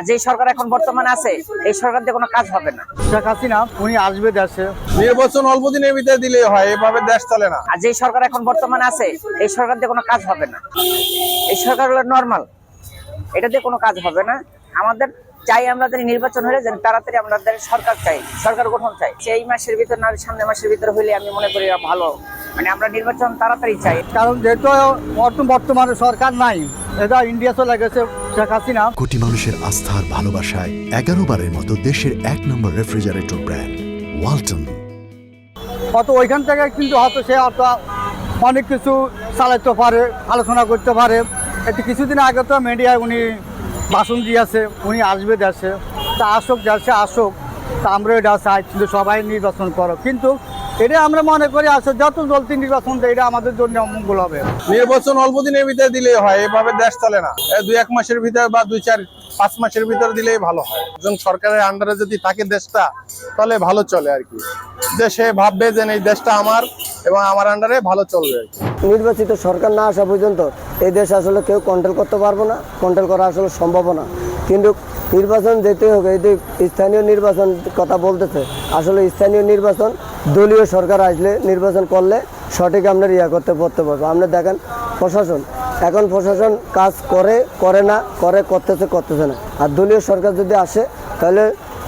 আর যে সরকার এখন বর্তমানে আছে এই সরকার দিয়ে কোনো কাজ হবে না। শেখ হাসিনা উনি আসবে দেশে। নির্বাচন অল্প দিনের ভিতরে দিলে হয় এভাবে দেশ চলে না। আর যে সরকার এখন বর্তমানে আছে এই সরকার দিয়ে কোনো কাজ হবে না। এই সরকার হলো নর্মাল এটা দিয়ে কোনো কাজ হবে না। আমাদের চাই আমরা যেন নির্বাচন হলে যেন তাড়াতাড়ি আমাদের সরকার চাই সরকার গঠন চাই। এই মাসের ভিতর না সামনের মাসের ভিতরে হলে আমি মনে করি ভালো। মানে আমরা নির্বাচন তাড়াতাড়ি চাই। কারণ যেহেতু বর্ত- বর্তমানে সরকার নাই এটা ইন্ডিয়া চলে গেছে। শেখ হাসিনা। কোটি মানুষের আস্থার ভালোবাসায় এগারো বারের মতো দেশের এক নম্বর রেফ্রিজারেটর ব্র্যান্ড ওয়ালটন। অত ওইখান থেকে কিন্তু হয়তো সে অত অনেক কিছু চালাতে পারে আলোচনা করতে পারে। একটু কিছুদিন আগে তো মিডিয়ায় উনি ভাষণ দিয়েছে উনি আসবে দেশে। তা আসুক দেশে আসুক তা আমরা এটা চাই কিন্তু সবাই নির্বাচন করো। কিন্তু এটা আমরা মনে করি আসলে যত জলদি নির্বাচন দেয় এটা আমাদের জন্য মঙ্গল হবে। নির্বাচন অল্প দিনের ভিতরে দিলে হয় এভাবে দেশ চলে না। দুই এক মাসের ভিতরে বা দুই চার পাঁচ মাসের ভিতরে দিলেই ভালো হয়। একজন সরকারের আন্ডারে যদি থাকে দেশটা তাহলে ভালো চলে আর কি। দেশে ভাববে যে এই দেশটা আমার এবং আমার আন্ডারে ভালো চলবে আর কি। নির্বাচিত সরকার না আসা পর্যন্ত এই দেশ আসলে কেউ কন্ট্রোল করতে পারব না কন্ট্রোল করা আসলে সম্ভব না। কিন্তু নির্বাচন যেতে হবে এই যে স্থানীয় নির্বাচন কথা বলতেছে আসলে স্থানীয় নির্বাচন দলীয় সরকার আসলে নির্বাচন করলে সঠিক আমরা ইয়া করতে পড়তে পারব। আমরা দেখেন, প্রশাসন, এখন প্রশাসন কাজ করে করে না, করে করতেছে করতেছে না। আর দলীয় সরকার যদি আসে, তাহলে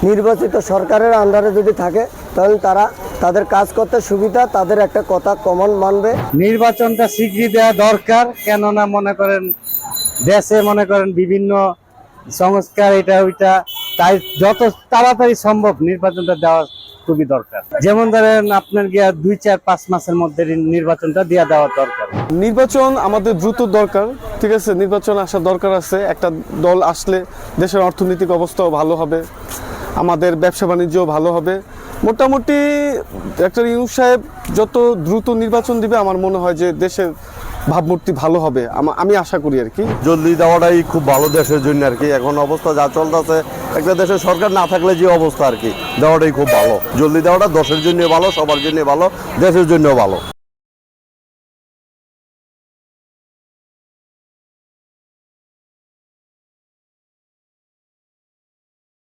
নির্বাচিত সরকারের আন্ডারে যদি থাকে, তাহলে তারা তাদের কাজ করতে সুবিধা, তাদের একটা কথা কমন মানবে। নির্বাচনটা স্বীকৃতি দেওয়া দরকার, কেননা মনে করেন, দেশে মনে করেন বিভিন্ন সংস্কার এটা ওইটা তাই যত তাড়াতাড়ি সম্ভব নির্বাচনটা দেওয়া খুবই দরকার। যেমন ধরেন আপনার গিয়া দুই চার পাঁচ মাসের মধ্যে নির্বাচনটা দিয়ে দেওয়া দরকার। নির্বাচন আমাদের দ্রুত দরকার ঠিক আছে? নির্বাচন আসার দরকার আছে। একটা দল আসলে দেশের অর্থনৈতিক অবস্থাও ভালো হবে আমাদের ব্যবসা বাণিজ্যও ভালো হবে। মোটামুটি ডাক্তার ইউনুস সাহেব যত দ্রুত নির্বাচন দিবে আমার মনে হয় যে দেশের ভাবমূর্তি ভালো হবে, আমা- আশা করি আর কি। জলদি দেওয়াটাই খুব ভালো দেশের জন্য আর কি। এখন অবস্থা যা চলতেছে, একটা দেশের সরকার না থাকলে যে অবস্থা আর কি, দেওয়াটাই খুব ভালো। জলদি দেওয়াটা দশের জন্য ভালো, সবার জন্য ভালো, দেশের জন্য ভালো।